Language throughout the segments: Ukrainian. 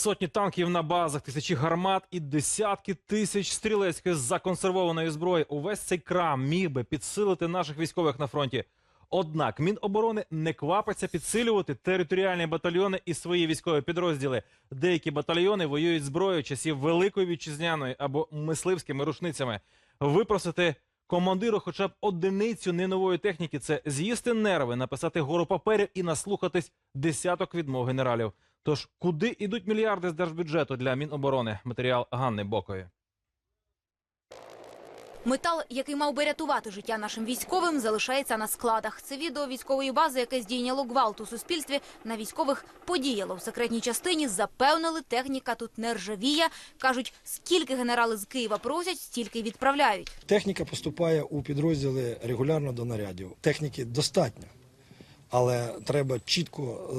Сотні танків на базах, тисячі гармат і десятки тисяч стрілецької законсервованої зброї. Увесь цей крам міг би підсилити наших військових на фронті. Однак Міноборони не квапиться підсилювати територіальні батальйони і свої військові підрозділи. Деякі батальйони воюють зброєю часів Великої вітчизняної або мисливськими рушницями. Випросити командиру хоча б одиницю не нової техніки це з'їсти нерви, написати гору паперів і наслухатись десяток відмов генералів. Тож куди йдуть мільярди з держбюджету для Міноборони? Матеріал Ганни Бокої. Метал, який мав би рятувати життя нашим військовим, залишається на складах. Це відео військової бази, яке здійняло гвалт у суспільстві. На військових подіяло в секретній частині. Запевнили, техніка тут не ржавіє. кажуть, скільки генерали з Києва просять, стільки й відправляють. Техніка поступає у підрозділи регулярно до нарядів. Техніки достатньо, але треба чітко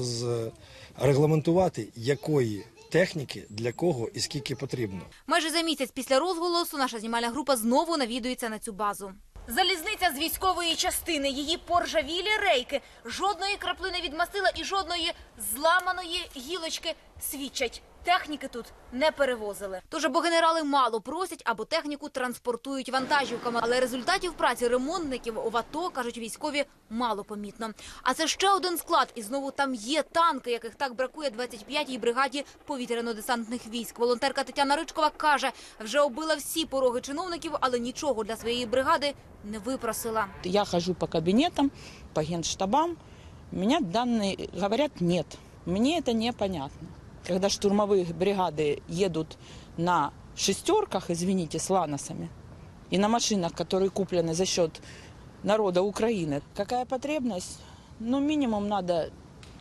регламентувати, якої техніки для кого і скільки потрібно. Майже за місяць після розголосу наша знімальна група знову навідується на цю базу. Залізниця з військової частини, її поржавілі рейки, жодної краплини від мастила і жодної зламаної гілочки свідчать. Техніки тут не перевозили. Тож або генерали мало просять, або техніку транспортують вантажівками. Але результатів праці ремонтників в АТО, кажуть військові, мало помітно. А це ще один склад, і знову там є танки, яких так бракує 25-й бригаді повітряно-десантних військ. Волонтерка Тетяна Ричкова каже, вже оббила всі пороги чиновників, але нічого для своєї бригади не випросила. Я хожу по кабинетам, по генштабам. Меня данные говорят нет. Мне это непонятно Когда штурмовые бригады едут на шестерках, извините, с ланосами, и на машинах, которые куплены за счет народа Украины, какая потребность? Ну, минимум надо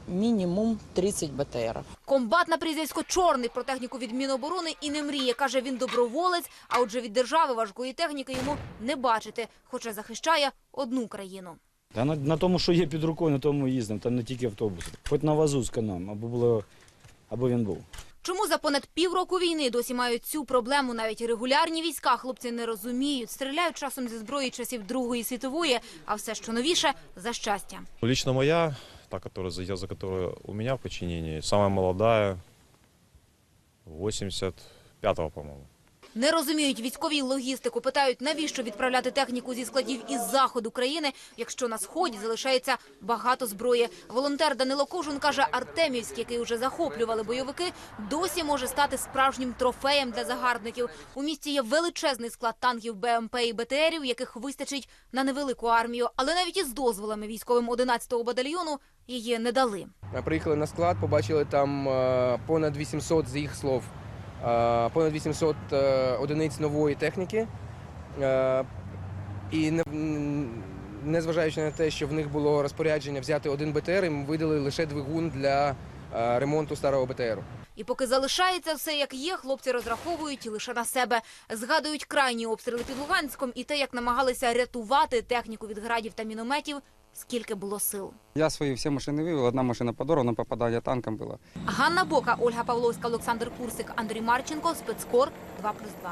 минимум 30 БТРов. Комбат на прізвисько Чорний про техніку від Міноборони і не мріє. Каже, він доброволець, а отже від держави важкої техніки йому не бачити, хоча захищає одну країну. Та на, на тому, що є під рукою, на тому і їздимо, там не тільки автобус. Хоч на вазу з каном, або було, або він був. Чому за понад півроку війни досі мають цю проблему? Навіть регулярні війська хлопці не розуміють, стріляють часом зі зброї часів Другої світової, а все, що новіше, за щастя. Лічно моя, та, которая, за, я за которую у мене в подчинении, самая молодая, 85-го, по-моему. Не розуміють військові логістику. Питають, навіщо відправляти техніку зі складів із заходу країни, якщо на сході залишається багато зброї. Волонтер Данило Кожун каже, Артемівськ, який уже захоплювали бойовики, досі може стати справжнім трофеєм для загарбників. У місті є величезний склад танків БМП і БТРів, яких вистачить на невелику армію. Але навіть із дозволами військовим 11-го батальйону її не дали. Ми приїхали на склад, побачили там е, понад 800, з їх слов, понад 800 е, одиниць нової техніки. Е, І незважаючи на те, що в них було розпорядження взяти один БТР, їм видали лише двигун для е, ремонту старого БТРу. І поки залишається все як є, хлопці розраховують лише на себе. Згадують крайні обстріли під Луганськом і те, як намагалися рятувати техніку від градів та мінометів, скільки було сил. Я свої всі машини вивів, одна машина подорвана, попадання танком була. Ганна Бока, Ольга Павловська, Олександр Курсик, Андрій Марченко, спецкор 2+,2.